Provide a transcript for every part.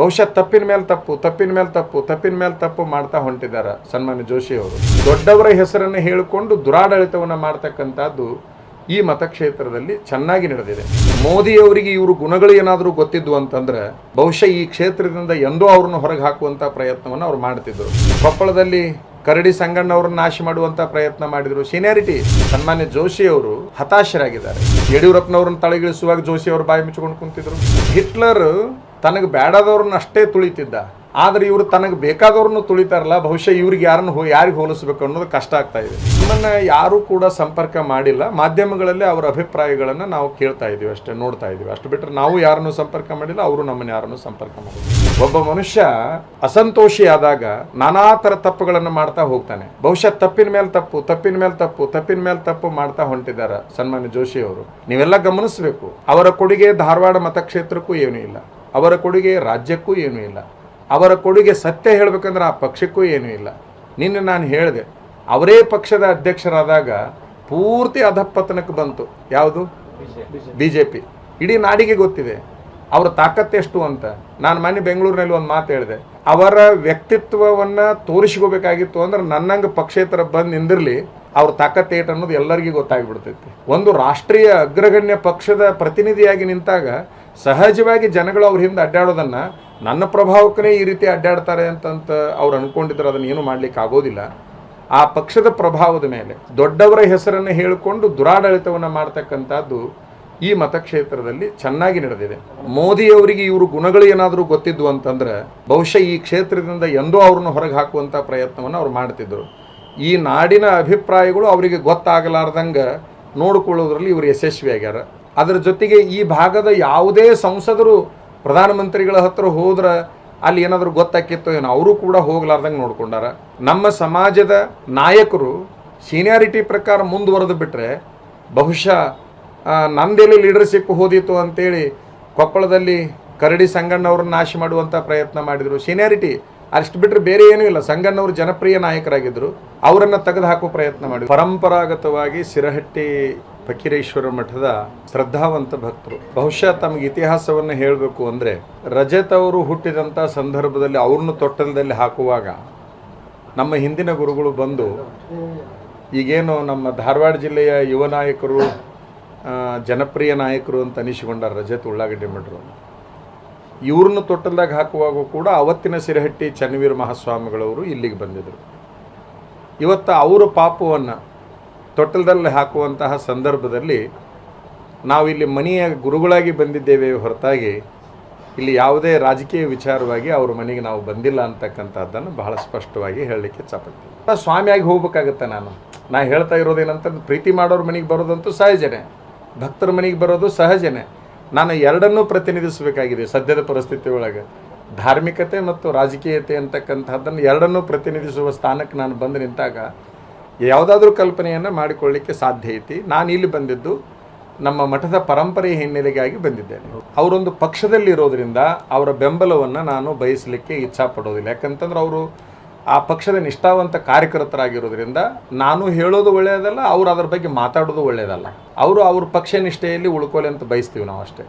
ಬಹುಶಃ ತಪ್ಪಿನ ಮೇಲೆ ತಪ್ಪು, ತಪ್ಪಿನ ಮೇಲೆ ತಪ್ಪು, ತಪ್ಪಿನ ಮೇಲೆ ತಪ್ಪು ಮಾಡ್ತಾ ಹೊಂಟಿದ್ದಾರೆ ಸನ್ಮಾನ್ಯ ಜೋಶಿ ಅವರು. ದೊಡ್ಡವರ ಹೆಸರನ್ನು ಹೇಳಿಕೊಂಡು ದುರಾಡಳಿತವನ್ನು ಮಾಡ್ತಕ್ಕಂಥದ್ದು ಈ ಮತಕ್ಷೇತ್ರದಲ್ಲಿ ಚೆನ್ನಾಗಿ ನಡೆದಿದೆ. ಮೋದಿಯವರಿಗೆ ಇವರು ಗುಣಗಳು ಏನಾದರೂ ಗೊತ್ತಿದ್ವು ಅಂತಂದ್ರೆ ಬಹುಶಃ ಈ ಕ್ಷೇತ್ರದಿಂದ ಎಂದೋ ಅವ್ರನ್ನ ಹೊರಗೆ ಹಾಕುವಂತ ಪ್ರಯತ್ನವನ್ನು ಅವ್ರು ಮಾಡ್ತಿದ್ರು. ಕೊಪ್ಪಳದಲ್ಲಿ ಕರಡಿ ಸಂಗಣ್ಣವ್ರನ್ನ ನಾಶ ಮಾಡುವಂತ ಪ್ರಯತ್ನ ಮಾಡಿದ್ರು. ಸೀನಿಯಾರಿಟಿ, ಸನ್ಮಾನ್ಯ ಜೋಶಿ ಅವರು ಹತಾಶರಾಗಿದ್ದಾರೆ. ಯಡಿಯೂರಪ್ಪನವ್ರನ್ನ ತಳಗಿಳಿಸುವಾಗ ಜೋಶಿ ಅವರು ಬಾಯಿ ಮುಚ್ಚಿಕೊಂಡು ಕುಂತಿದ್ರು. ಹಿಟ್ಲರ್ ತನಗೆ ಬೇಡದವ್ರನ್ನ ಅಷ್ಟೇ ತುಳಿತಿದ್ದ. ಆದ್ರೆ ಇವರು ತನಗೆ ಬೇಕಾದವ್ರನ್ನು ತುಳಿತಾರಲ್ಲ, ಬಹುಶಃ ಇವ್ರಿಗೆ ಯಾರನ್ನು ಹೋ, ಯಾರಿಗೆ ಹೋಲಿಸ್ಬೇಕು ಅನ್ನೋದು ಕಷ್ಟ ಆಗ್ತಾ ಇದೆ. ನಿಮ್ಮನ್ನು ಯಾರೂ ಕೂಡ ಸಂಪರ್ಕ ಮಾಡಿಲ್ಲ. ಮಾಧ್ಯಮಗಳಲ್ಲಿ ಅವರ ಅಭಿಪ್ರಾಯಗಳನ್ನು ನಾವು ಕೇಳ್ತಾ ಇದೀವಿ ಅಷ್ಟೇ, ನೋಡ್ತಾ ಇದೀವಿ. ಅಷ್ಟು ಬಿಟ್ಟರೆ ನಾವು ಯಾರನ್ನು ಸಂಪರ್ಕ ಮಾಡಿಲ್ಲ, ಅವರು ನಮ್ಮನ್ನ ಯಾರನ್ನು ಸಂಪರ್ಕ ಮಾಡಿಲ್ಲ. ಒಬ್ಬ ಮನುಷ್ಯ ಅಸಂತೋಷಿ ಆದಾಗ ನಾನಾ ಥರ ತಪ್ಪುಗಳನ್ನು ಮಾಡ್ತಾ ಹೋಗ್ತಾನೆ. ಬಹುಶಃ ತಪ್ಪಿನ ಮೇಲೆ ತಪ್ಪು, ತಪ್ಪಿನ ಮೇಲೆ ತಪ್ಪು, ತಪ್ಪಿನ ಮೇಲೆ ತಪ್ಪು ಮಾಡ್ತಾ ಹೊಂಟಿದ್ದಾರೆ ಸನ್ಮಾನ್ಯ ಜೋಶಿ ಅವರು. ನೀವೆಲ್ಲ ಗಮನಿಸಬೇಕು, ಅವರ ಕೊಡುಗೆ ಧಾರವಾಡ ಮತಕ್ಷೇತ್ರಕ್ಕೂ ಏನೂ ಇಲ್ಲ. ಅವರ ಕೊಡುಗೆ ರಾಜ್ಯಕ್ಕೂ ಏನೂ ಇಲ್ಲ. ಅವರ ಕೊಡುಗೆ ಸತ್ಯ ಹೇಳಬೇಕಂದ್ರೆ ಆ ಪಕ್ಷಕ್ಕೂ ಏನೂ ಇಲ್ಲ. ನಿನ್ನೆ ನಾನು ಹೇಳಿದೆ, ಅವರೇ ಪಕ್ಷದ ಅಧ್ಯಕ್ಷರಾದಾಗ ಪೂರ್ತಿ ಅಧಪತನಕ್ಕೆ ಬಂತು. ಯಾವುದು? ಬಿ ಜೆ ಪಿ ಇಡೀ ನಾಡಿಗೆ ಗೊತ್ತಿದೆ. ಅವರ ತಾಕತ್ತೆಷ್ಟು ಅಂತ. ನಾನು ಮೊನ್ನೆ ಬೆಂಗಳೂರಿನಲ್ಲಿ ಒಂದು ಮಾತು ಹೇಳಿದೆ, ಅವರ ವ್ಯಕ್ತಿತ್ವವನ್ನು ತೋರಿಸ್ಕೋಬೇಕಾಗಿತ್ತು ಅಂದ್ರೆ ನನ್ನಂಗೆ ಪಕ್ಷೇತರ ಬಂದು ನಿಂದಿರಲಿ, ಅವ್ರ ತಾಕತ್ತೆ ಏಟು ಅನ್ನೋದು ಎಲ್ಲರಿಗೂ ಗೊತ್ತಾಗಿಬಿಡ್ತೈತಿ. ಒಂದು ರಾಷ್ಟ್ರೀಯ ಅಗ್ರಗಣ್ಯ ಪಕ್ಷದ ಪ್ರತಿನಿಧಿಯಾಗಿ ನಿಂತಾಗ ಸಹಜವಾಗಿ ಜನಗಳು ಅವ್ರ ಹಿಂದೆ ಅಡ್ಡಾಡೋದನ್ನು ನನ್ನ ಪ್ರಭಾವಕ್ಕನೇ ಈ ರೀತಿ ಅಡ್ಡಾಡ್ತಾರೆ ಅಂತಂತ ಅವ್ರು ಅನ್ಕೊಂಡಿದ್ರು, ಅದನ್ನ ಏನು ಮಾಡ್ಲಿಕ್ಕೆ ಆಗೋದಿಲ್ಲ. ಆ ಪಕ್ಷದ ಪ್ರಭಾವದ ಮೇಲೆ, ದೊಡ್ಡವರ ಹೆಸರನ್ನು ಹೇಳಿಕೊಂಡು ದುರಾಡಳಿತವನ್ನು ಮಾಡ್ತಕ್ಕಂಥದ್ದು ಈ ಮತಕ್ಷೇತ್ರದಲ್ಲಿ ಚೆನ್ನಾಗಿ ನಡೆದಿದೆ. ಮೋದಿ ಅವರಿಗೆ ಇವರು ಗುಣಗಳು ಏನಾದರೂ ಗೊತ್ತಿದ್ವು ಅಂತಂದ್ರೆ, ಬಹುಶಃ ಈ ಕ್ಷೇತ್ರದಿಂದ ಎಂದೋ ಅವ್ರನ್ನ ಹೊರಗೆ ಹಾಕುವಂಥ ಪ್ರಯತ್ನವನ್ನು ಅವ್ರು ಮಾಡ್ತಿದ್ದರು ಈ ನಾಡಿನ ಅಭಿಪ್ರಾಯಗಳು ಅವರಿಗೆ ಗೊತ್ತಾಗಲಾರ್ದಂಗೆ ನೋಡಿಕೊಳ್ಳೋದ್ರಲ್ಲಿ ಇವರು ಯಶಸ್ವಿಯಾಗ್ಯಾರ. ಅದರ ಜೊತೆಗೆ ಈ ಭಾಗದ ಯಾವುದೇ ಸಂಸದರು ಪ್ರಧಾನಮಂತ್ರಿಗಳ ಹತ್ರ ಹೋದ್ರೆ ಅಲ್ಲಿ ಏನಾದರೂ ಗೊತ್ತಾಕಿತ್ತು ಏನೋ ಅವರು ಕೂಡ ಹೋಗ್ಲಾರ್ದಂಗೆ ನೋಡ್ಕೊಂಡಾರ. ನಮ್ಮ ಸಮಾಜದ ನಾಯಕರು ಸೀನಿಯಾರಿಟಿ ಪ್ರಕಾರ ಮುಂದುವರೆದು ಬಿಟ್ಟರೆ ಬಹುಶಃ ಆ, ನಂದೆಲ್ಲಿ ಲೀಡರ್ಶಿಪ್ ಹೋದಿತ್ತು ಅಂತೇಳಿ ಕೊಪ್ಪಳದಲ್ಲಿ ಕರಡಿ ಸಂಗಣ್ಣವ್ರನ್ನ ನಾಶ ಮಾಡುವಂಥ ಪ್ರಯತ್ನ ಮಾಡಿದರು. ಸೀನಿಯಾರಿಟಿ ಅಷ್ಟು ಬಿಟ್ಟರೆ ಬೇರೆ ಏನೂ ಇಲ್ಲ. ಸಂಗಣ್ಣವರು ಜನಪ್ರಿಯ ನಾಯಕರಾಗಿದ್ದರು ಅವರನ್ನು ತೆಗೆದು ಹಾಕುವ ಪ್ರಯತ್ನ ಮಾಡಿದರು. ಪರಂಪರಾಗತವಾಗಿ ಸಿರಹಟ್ಟಿ ಫಕೀರೇಶ್ವರ ಮಠದ ಶ್ರದ್ಧಾವಂತ ಭಕ್ತರು. ಬಹುಶಃ ತಮಗೆ ಇತಿಹಾಸವನ್ನು ಹೇಳಬೇಕು ಅಂದರೆ ರಜತ್ ಅವರು ಹುಟ್ಟಿದಂಥ ಸಂದರ್ಭದಲ್ಲಿ ಅವ್ರನ್ನ ತೊಟ್ಟಲದಲ್ಲಿ ಹಾಕುವಾಗ ನಮ್ಮ ಹಿಂದಿನ ಗುರುಗಳು ಬಂದು ಈಗೇನು ನಮ್ಮ ಧಾರವಾಡ ಜಿಲ್ಲೆಯ ಯುವ ನಾಯಕರು ಜನಪ್ರಿಯ ನಾಯಕರು ಅಂತ ಅನಿಸಿಕೊಂಡಾರ ರಜತ್ ಉಳ್ಳಾಗಡ್ಡೆ ಮಠರು. ಇವ್ರನ್ನ ತೊಟ್ಟಲ್ದಾಗ ಹಾಕುವಾಗ ಕೂಡ ಅವತ್ತಿನ ಸಿರಹಟ್ಟಿ ಚನ್ನವೀರ ಮಹಾಸ್ವಾಮಿಗಳವರು ಇಲ್ಲಿಗೆ ಬಂದಿದ್ದರು ಇವತ್ತು ಅವರ ಪಾಪವನ್ನು ತೊಟ್ಟಲದಲ್ಲಿ ಹಾಕುವಂತಹ ಸಂದರ್ಭದಲ್ಲಿ ನಾವಿಲ್ಲಿ ಮನೆಯ ಗುರುಗಳಾಗಿ ಬಂದಿದ್ದೇವೆ ಹೊರತಾಗಿ ಇಲ್ಲಿ ಯಾವುದೇ ರಾಜಕೀಯ ವಿಚಾರವಾಗಿ ಅವ್ರ ಮನೆಗೆ ನಾವು ಬಂದಿಲ್ಲ ಅಂತಕ್ಕಂಥದ್ದನ್ನು ಬಹಳ ಸ್ಪಷ್ಟವಾಗಿ ಹೇಳಲಿಕ್ಕೆ ಚಾಪಡ್ತೀನಿ ಸ್ವಾಮಿಯಾಗಿ ಹೋಗ್ಬೇಕಾಗತ್ತೆ ನಾನು. ನಾ ಹೇಳ್ತಾ ಇರೋದೇನಂತಂದ್ರೆ ಪ್ರೀತಿ ಮಾಡೋರ ಮನೆಗೆ ಬರೋದಂತೂ ಸಹಜನೇ. ಭಕ್ತರ ಮನೆಗೆ ಬರೋದು ಸಹಜನೇ. ನಾನು ಎರಡನ್ನೂ ಪ್ರತಿನಿಧಿಸಬೇಕಾಗಿದೆ ಸದ್ಯದ ಪರಿಸ್ಥಿತಿ ಒಳಗೆ. ಧಾರ್ಮಿಕತೆ ಮತ್ತು ರಾಜಕೀಯತೆ ಅಂತಕ್ಕಂಥದ್ದನ್ನು ಎರಡನ್ನೂ ಪ್ರತಿನಿಧಿಸುವ ಸ್ಥಾನಕ್ಕೆ ನಾನು ಬಂದು ನಿಂತಾಗ ಯಾವುದಾದ್ರೂ ಕಲ್ಪನೆಯನ್ನು ಮಾಡಿಕೊಳ್ಳಿಕ್ಕೆ ಸಾಧ್ಯ ಐತಿ. ನಾನು ಇಲ್ಲಿ ಬಂದಿದ್ದು ನಮ್ಮ ಮಠದ ಪರಂಪರೆ ಹಿನ್ನೆಲೆಗಾಗಿ ಬಂದಿದ್ದೇನೆ. ಅವರೊಂದು ಪಕ್ಷದಲ್ಲಿ ಇರೋದ್ರಿಂದ ಅವರ ಬೆಂಬಲವನ್ನು ನಾನು ಬಯಸಲಿಕ್ಕೆ ಇಚ್ಛಾ ಪಡೋದಿಲ್ಲ. ಯಾಕಂತಂದ್ರೆ ಅವರು ಆ ಪಕ್ಷದ ನಿಷ್ಠಾವಂತ ಕಾರ್ಯಕರ್ತರಾಗಿರೋದ್ರಿಂದ ನಾನು ಹೇಳೋದು ಒಳ್ಳೆಯದಲ್ಲ, ಅವರು ಅದರ ಬಗ್ಗೆ ಮಾತಾಡೋದು ಒಳ್ಳೆಯದಲ್ಲ. ಅವರು ಅವ್ರ ಪಕ್ಷ ನಿಷ್ಠೆಯಲ್ಲಿ ಉಳ್ಕೊಳ್ಳಿ ಅಂತ ಬಯಸ್ತೀವಿ ನಾವು ಅಷ್ಟೇ.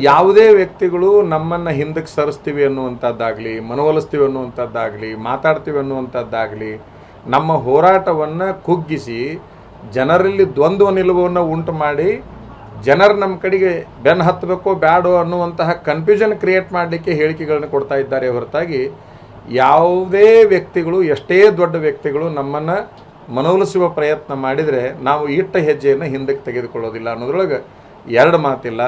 ಯಾವುದೇ ವ್ಯಕ್ತಿಗಳು ನಮ್ಮನ್ನು ಹಿಂದಕ್ಕೆ ಸರಿಸ್ತೀವಿ ಅನ್ನುವಂಥದ್ದಾಗಲಿ, ಮನವೊಲಿಸ್ತೀವಿ ಅನ್ನುವಂಥದ್ದಾಗಲಿ, ಮಾತಾಡ್ತೀವಿ ಅನ್ನುವಂಥದ್ದಾಗಲಿ ನಮ್ಮ ಹೋರಾಟವನ್ನು ಕುಗ್ಗಿಸಿ ಜನರಲ್ಲಿ ದ್ವಂದ್ವ ನಿಲುವನ್ನು ಉಂಟು ಮಾಡಿ ಜನರು ನಮ್ಮ ಕಡೆಗೆ ಬೆನ್ನು ಹತ್ತಬೇಕೋ ಬ್ಯಾಡೋ ಅನ್ನುವಂತಹ ಕನ್ಫ್ಯೂಷನ್ ಕ್ರಿಯೇಟ್ ಮಾಡಲಿಕ್ಕೆ ಹೇಳಿಕೆಗಳನ್ನು ಕೊಡ್ತಾ ಇದ್ದಾರೆ ಹೊರತಾಗಿ ಯಾವುದೇ ವ್ಯಕ್ತಿಗಳು, ಎಷ್ಟೇ ದೊಡ್ಡ ವ್ಯಕ್ತಿಗಳು ನಮ್ಮನ್ನು ಮನವೊಲಿಸುವ ಪ್ರಯತ್ನ ಮಾಡಿದರೆ ನಾವು ಇಟ್ಟ ಹೆಜ್ಜೆಯನ್ನು ಹಿಂದಕ್ಕೆ ತೆಗೆದುಕೊಳ್ಳೋದಿಲ್ಲ ಅನ್ನೋದ್ರೊಳಗೆ ಎರಡು ಮಾತಿಲ್ಲ.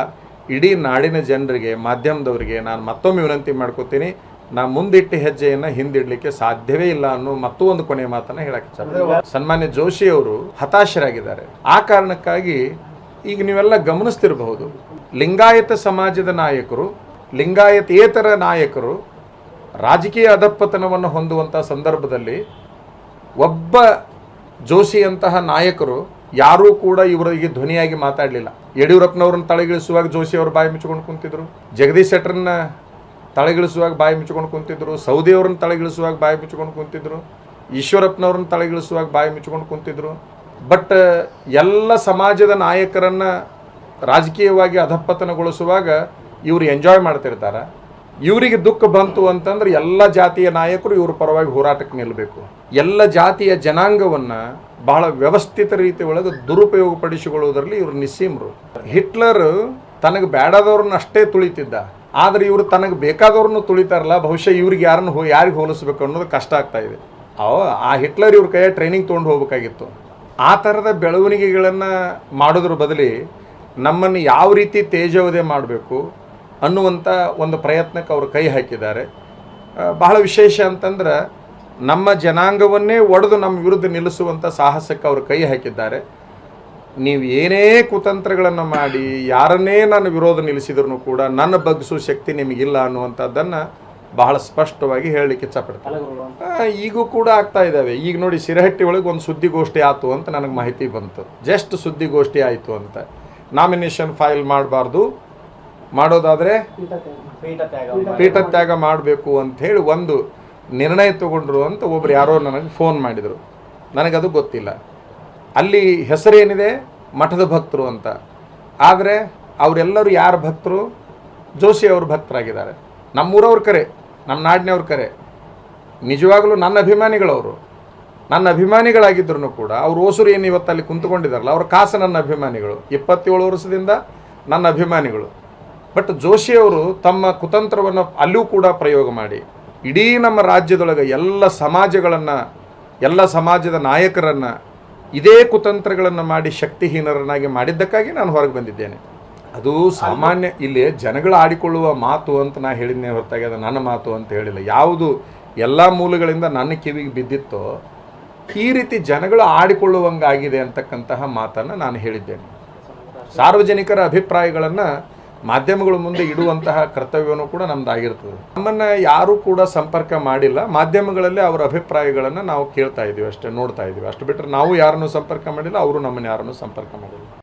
ಇಡೀ ನಾಡಿನ ಜನರಿಗೆ, ಮಾಧ್ಯಮದವರಿಗೆ ನಾನು ಮತ್ತೊಮ್ಮೆ ವಿನಂತಿ ಮಾಡ್ಕೋತೀನಿ. ನಾ ಮುಂದಿಟ್ಟ ಹೆಜ್ಜೆಯನ್ನು ಹಿಂದಿಡ್ಲಿಕ್ಕೆ ಸಾಧ್ಯವೇ ಇಲ್ಲ ಅನ್ನೋ ಮತ್ತೂ ಒಂದು ಕೊನೆಯ ಮಾತನ್ನ ಹೇಳಕ್ಕೆ ಇಚ್ಛೆ ಸನ್ಮಾನ್ಯ ಜೋಶಿ ಅವರು ಹತಾಶರಾಗಿದ್ದಾರೆ. ಆ ಕಾರಣಕ್ಕಾಗಿ ಈಗ ನೀವೆಲ್ಲ ಗಮನಿಸ್ತಿರಬಹುದು. ಲಿಂಗಾಯತ ಸಮಾಜದ ನಾಯಕರು ಲಿಂಗಾಯತೇತರ ನಾಯಕರು ರಾಜಕೀಯ ಅಧಪ್ಪತನವನ್ನು ಹೊಂದುವಂಥ ಸಂದರ್ಭದಲ್ಲಿ ಒಬ್ಬ ಜೋಶಿಯಂತಹ ನಾಯಕರು ಯಾರೂ ಕೂಡ ಇವರಿಗೆ ಧ್ವನಿಯಾಗಿ ಮಾತಾಡಲಿಲ್ಲ. ಯಡಿಯೂರಪ್ಪನವ್ರನ್ನ ತಳಗಿಳಿಸುವಾಗ ಜೋಶಿ ಅವರು ಬಾಯಿ ಮುಚ್ಚಿಕೊಂಡು ಕುಂತಿದ್ರು. ಜಗದೀಶ್ ಶೆಟ್ಟರನ್ನ ತಳಗಿಳಿಸುವಾಗ ಬಾಯಿ ಮುಚ್ಕೊಂಡು ಕುಂತಿದ್ರು, ಸೌದೆಯವ್ರನ್ನ ತಳಗಿಳಿಸುವಾಗ ಬಾಯಿ ಮುಚ್ಕೊಂಡು ಕುಂತಿದ್ರು, ಈಶ್ವರಪ್ಪನವ್ರನ್ನ ತಳಗಿಳಿಸುವಾಗ ಬಾಯಿ ಮುಚ್ಕೊಂಡು ಕುಂತಿದ್ರು. ಬಟ್ ಎಲ್ಲ ಸಮಾಜದ ನಾಯಕರನ್ನ ರಾಜಕೀಯವಾಗಿ ಅಧಪತನಗೊಳಿಸುವಾಗ ಇವರು ಎಂಜಾಯ್ ಮಾಡ್ತಿರ್ತಾರೆ. ಇವರಿಗೆ ದುಃಖ ಬಂತು ಅಂತಂದ್ರೆ ಎಲ್ಲ ಜಾತಿಯ ನಾಯಕರು ಇವ್ರ ಪರವಾಗಿ ಹೋರಾಟಕ್ಕೆ ನಿಲ್ಲಬೇಕು ಎಲ್ಲ ಜಾತಿಯ ಜನಾಂಗವನ್ನು ಬಹಳ ವ್ಯವಸ್ಥಿತ ರೀತಿ ಒಳಗೆ ದುರುಪಯೋಗಪಡಿಸಿಕೊಳ್ಳುವುದರಲ್ಲಿ ಇವರು ನಿಸ್ಸೀಮರು. ಹಿಟ್ಲರ್ ತನಗೆ ಬೇಡದವ್ರನ್ನ ಅಷ್ಟೇ ತುಳಿತಿದ್ದ. ಆದ್ರೆ ಇವರು ತನಗೆ ಬೇಕಾದವ್ರನ್ನೂ ತುಳಿತಾರಲ್ಲ, ಬಹುಶಃ ಇವ್ರಿಗೆ ಯಾರನ್ನು ಹೋ, ಯಾರಿಗೆ ಹೋಲಿಸ್ಬೇಕು ಅನ್ನೋದು ಕಷ್ಟ ಆಗ್ತಾ ಇದೆ. ಅವ, ಆ ಹಿಟ್ಲರ್ ಇವ್ರ ಕೈಯ ಟ್ರೈನಿಂಗ್ ತೊಗೊಂಡು ಹೋಗ್ಬೇಕಾಗಿತ್ತು. ಆ ಥರದ ಬೆಳವಣಿಗೆಗಳನ್ನು ಮಾಡೋದ್ರ ಬದಲಿ ನಮ್ಮನ್ನು ಯಾವ ರೀತಿ ತೇಜವಧೆ ಮಾಡಬೇಕು ಅನ್ನುವಂಥ ಒಂದು ಪ್ರಯತ್ನಕ್ಕೆ ಅವರು ಕೈ ಹಾಕಿದ್ದಾರೆ. ಬಹಳ ವಿಶೇಷ ಅಂತಂದ್ರೆ ನಮ್ಮ ಜನಾಂಗವನ್ನೇ ಒಡೆದು ನಮ್ಮ ವಿರುದ್ಧ ನಿಲ್ಲಿಸುವಂಥ ಸಾಹಸಕ್ಕೆ ಅವರು ಕೈ ಹಾಕಿದ್ದಾರೆ. ನೀವು ಏನೇ ಕುತಂತ್ರಗಳನ್ನು ಮಾಡಿ ಯಾರನ್ನೇ ನಾನು ವಿರೋಧ ನಿಲ್ಲಿಸಿದ್ರು ಕೂಡ ನನ್ನ ಬಗ್ಗಿಸೋ ಶಕ್ತಿ ನಿಮಗಿಲ್ಲ ಅನ್ನುವಂಥದ್ದನ್ನು ಬಹಳ ಸ್ಪಷ್ಟವಾಗಿ ಹೇಳಲಿಕ್ಕೆ ಇಚ್ಛಪಡ್ತಾರೆ ಆ, ಈಗೂ ಕೂಡ ಆಗ್ತಾ ಇದ್ದಾವೆ ಈಗ ನೋಡಿ ಸಿರಹಟ್ಟಿ ಒಳಗೆ ಒಂದು ಸುದ್ದಿಗೋಷ್ಠಿ ಆಯಿತು ಅಂತ ನನಗೆ ಮಾಹಿತಿ ಬಂತು. ಜಸ್ಟ್ ಸುದ್ದಿಗೋಷ್ಠಿ ಆಯಿತು ಅಂತ. ನಾಮಿನೇಷನ್ ಫೈಲ್ ಮಾಡಬಾರ್ದು. ಮಾಡೋದಾದರೆ ಪೀಠ ತ್ಯಾಗ ಮಾಡಬೇಕು ಅಂತ ಹೇಳಿ ಒಂದು ನಿರ್ಣಯ ತಗೊಂಡ್ರು ಅಂತ ಒಬ್ರು ಯಾರೋ ನನಗೆ ಫೋನ್ ಮಾಡಿದರು. ನನಗದು ಗೊತ್ತಿಲ್ಲ. ಅಲ್ಲಿ ಹೆಸರೇನಿದೆ ಮಠದ ಭಕ್ತರು ಅಂತ. ಆದರೆ ಅವರೆಲ್ಲರೂ ಯಾರ ಭಕ್ತರು? ಜೋಶಿ ಅವ್ರ ಭಕ್ತರಾಗಿದ್ದಾರೆ. ನಮ್ಮೂರವ್ರ ಕರೆ ನಮ್ಮ ನಾಡಿನವ್ರ ಕರೆ. ನಿಜವಾಗಲೂ ನನ್ನ ಅಭಿಮಾನಿಗಳವರು. ನನ್ನ ಅಭಿಮಾನಿಗಳಾಗಿದ್ರು ಕೂಡ ಅವರು ಓಸೂರು ಏನು ಇವತ್ತು ಅಲ್ಲಿ ಕುಂತ್ಕೊಂಡಿದ್ದಾರಲ್ಲ, ಅವ್ರ ಕಾಸು ನನ್ನ ಅಭಿಮಾನಿಗಳು. ಇಪ್ಪತ್ತೇಳು ವರ್ಷದಿಂದ ನನ್ನ ಅಭಿಮಾನಿಗಳು. ಬಟ್ ಜೋಶಿಯವರು ತಮ್ಮ ಕುತಂತ್ರವನ್ನು ಅಲ್ಲೂ ಕೂಡ ಪ್ರಯೋಗ ಮಾಡಿ. ಇಡೀ ನಮ್ಮ ರಾಜ್ಯದೊಳಗೆ ಎಲ್ಲ ಸಮಾಜಗಳನ್ನು, ಎಲ್ಲ ಸಮಾಜದ ನಾಯಕರನ್ನು ಇದೇ ಕುತಂತ್ರಗಳನ್ನು ಮಾಡಿ ಶಕ್ತಿಹೀನರನ್ನಾಗಿ ಮಾಡಿದ್ದಕ್ಕಾಗಿ ನಾನು ಹೊರಗೆ ಬಂದಿದ್ದೇನೆ. ಅದು ಸಾಮಾನ್ಯ ಇಲ್ಲಿ ಜನಗಳು ಆಡಿಕೊಳ್ಳುವ ಮಾತು ಅಂತ ನಾ ಹೇಳಿದ್ನೇ ಹೊರತಾಗಿ ಅದು ನನ್ನ ಮಾತು ಅಂತ ಹೇಳಿಲ್ಲ. ಯಾವುದು ಎಲ್ಲ ಮೂಲಗಳಿಂದ ನನ್ನ ಕಿವಿಗೆ ಬಿದ್ದಿತ್ತೋ ಈ ರೀತಿ ಜನಗಳು ಆಡಿಕೊಳ್ಳುವಂಗಾಗಿದೆ ಅಂತಕ್ಕಂತಹ ಮಾತನ್ನು ನಾನು ಹೇಳಿದ್ದೇನೆ. ಸಾರ್ವಜನಿಕರ ಅಭಿಪ್ರಾಯಗಳನ್ನು ಮಾಧ್ಯಮಗಳ ಮುಂದೆ ಇಡುವಂತಹ ಕರ್ತವ್ಯನೂ ಕೂಡ ನಮ್ದಾಗಿರ್ತದೆ. ನಮ್ಮನ್ನು ಯಾರೂ ಕೂಡ ಸಂಪರ್ಕ ಮಾಡಿಲ್ಲ. ಮಾಧ್ಯಮಗಳಲ್ಲಿ ಅವರ ಅಭಿಪ್ರಾಯಗಳನ್ನು ನಾವು ಕೇಳ್ತಾ ಇದ್ದೀವಿ ಅಷ್ಟೇ, ನೋಡ್ತಾ ಇದ್ದೀವಿ. ಅಷ್ಟು ಬಿಟ್ಟರೆ ನಾವು ಯಾರನ್ನೂ ಸಂಪರ್ಕ ಮಾಡಿಲ್ಲ, ಅವರು ನಮ್ಮನ್ನು ಯಾರನ್ನೂ ಸಂಪರ್ಕ ಮಾಡಿಲ್ಲ.